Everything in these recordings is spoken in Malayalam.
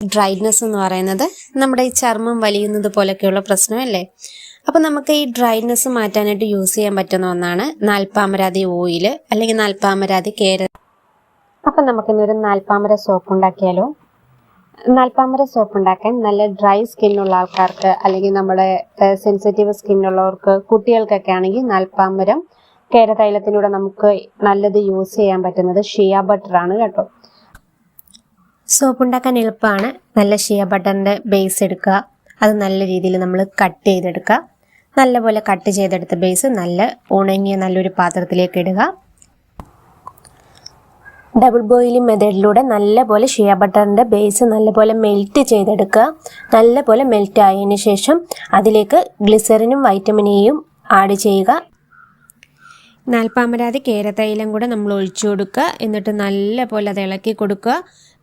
ഡ്രൈനെസ് എന്ന് പറയുന്നത് നമ്മുടെ ഈ ചർമ്മം വലിയുന്നത് പോലൊക്കെയുള്ള പ്രശ്നമല്ലേ? അപ്പോൾ നമുക്ക് ഈ ഡ്രൈനെസ് മാറ്റാനായിട്ട് യൂസ് ചെയ്യാൻ പറ്റുന്ന ഒന്നാണ് നാൽപ്പാമരാതി ഓയിൽ അല്ലെങ്കിൽ നാൽപ്പാമരാതി കേര അപ്പം നമുക്കിന്നൊരു നാൽപ്പാമര സോപ്പ് ഉണ്ടാക്കിയാലോ? നാൽപ്പാമര സോപ്പ് ഉണ്ടാക്കാൻ നല്ല ഡ്രൈ സ്കിന്നുള്ള ആൾക്കാർക്ക് അല്ലെങ്കിൽ നമ്മുടെ സെൻസിറ്റീവ് സ്കിന്നുള്ളവർക്ക് കുട്ടികൾക്കൊക്കെ ആണെങ്കിൽ നാൽപ്പാമരം കേരതൈലത്തിലൂടെ നമുക്ക് നല്ലത് യൂസ് ചെയ്യാൻ പറ്റുന്നത് ഷിയ ബട്ടർ ആണ് കേട്ടോ. സോപ്പ് ഉണ്ടാക്കാൻ എളുപ്പമാണ്. നല്ല ഷിയ ബട്ടറിന്റെ ബേസ് എടുക്കുക. അത് നല്ല രീതിയിൽ നമ്മൾ കട്ട് ചെയ്തെടുക്കുക. നല്ലപോലെ കട്ട് ചെയ്തെടുത്ത ബേസ് നല്ല ഉണങ്ങിയ നല്ലൊരു പാത്രത്തിലേക്ക് ഇടുക. ഡബിൾ ബോയിലിംഗ് മെത്തേഡിലൂടെ നല്ലപോലെ ഷിയ ബട്ടറിന്റെ ബേസ് നല്ലപോലെ മെൽറ്റ് ചെയ്തെടുക്കുക. നല്ലപോലെ മെൽറ്റ് ആയതിന് ശേഷം അതിലേക്ക് ഗ്ലിസറിനും വൈറ്റമിൻ ഇയും ആഡ് ചെയ്യുക. നാൽപ്പാമരാതി കേരത്തൈലം കൂടെ നമ്മൾ ഒഴിച്ചു കൊടുക്കുക. എന്നിട്ട് നല്ലപോലെ അത് ഇളക്കി കൊടുക്കുക.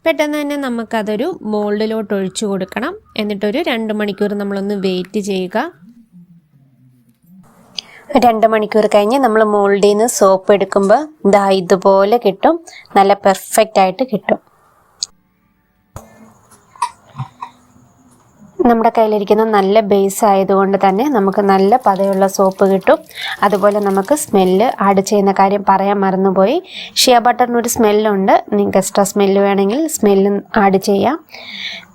പെട്ടെന്ന് തന്നെ നമുക്കതൊരു മോൾഡിലോട്ട് ഒഴിച്ചു കൊടുക്കണം. എന്നിട്ടൊരു രണ്ട് മണിക്കൂർ നമ്മളൊന്ന് വെയിറ്റ് ചെയ്യുക. രണ്ട് മണിക്കൂർ കഴിഞ്ഞ് നമ്മൾ മോൾഡിൽ നിന്ന് സോപ്പ് എടുക്കുമ്പോൾ ഇതാ ഇതുപോലെ കിട്ടും. നല്ല പെർഫെക്റ്റ് ആയിട്ട് കിട്ടും. നമ്മുടെ കയ്യിലിരിക്കുന്ന നല്ല ബേസ് ആയതുകൊണ്ട് തന്നെ നമുക്ക് നല്ല പതയുള്ള സോപ്പ് കിട്ടും. അതുപോലെ നമുക്ക് സ്മെല്ല് ആഡ് ചെയ്യുന്ന കാര്യം പറയാൻ മറന്നുപോയി. ഷിയ ബട്ടറിനൊരു സ്മെല്ലുണ്ട് നിങ്ങൾക്ക് എക്സ്ട്രാ സ്മെല്ല് വേണമെങ്കിൽ സ്മെല്ല് ആഡ് ചെയ്യാം.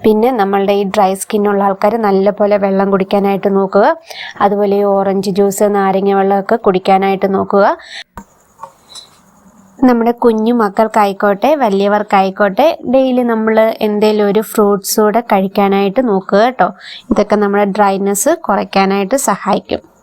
പിന്നെ നമ്മളുടെ ഈ ഡ്രൈ സ്കിന്നുള്ള ആൾക്കാർ നല്ലപോലെ വെള്ളം കുടിക്കാനായിട്ട് നോക്കുക. അതുപോലെ ഈ ഓറഞ്ച് ജ്യൂസ് നാരങ്ങ വെള്ളമൊക്കെ കുടിക്കാനായിട്ട് നോക്കുക. നമ്മുടെ കുഞ്ഞു മക്കൾക്കായിക്കോട്ടെ വലിയവർക്കായിക്കോട്ടെ ഡെയിലി നമ്മൾ എന്തെങ്കിലും ഒരു ഫ്രൂട്ട്സ് കൂടെ കഴിക്കാനായിട്ട് നോക്കുക കേട്ടോ. ഇതൊക്കെ നമ്മുടെ ഡ്രൈനെസ് കുറയ്ക്കാനായിട്ട് സഹായിക്കും.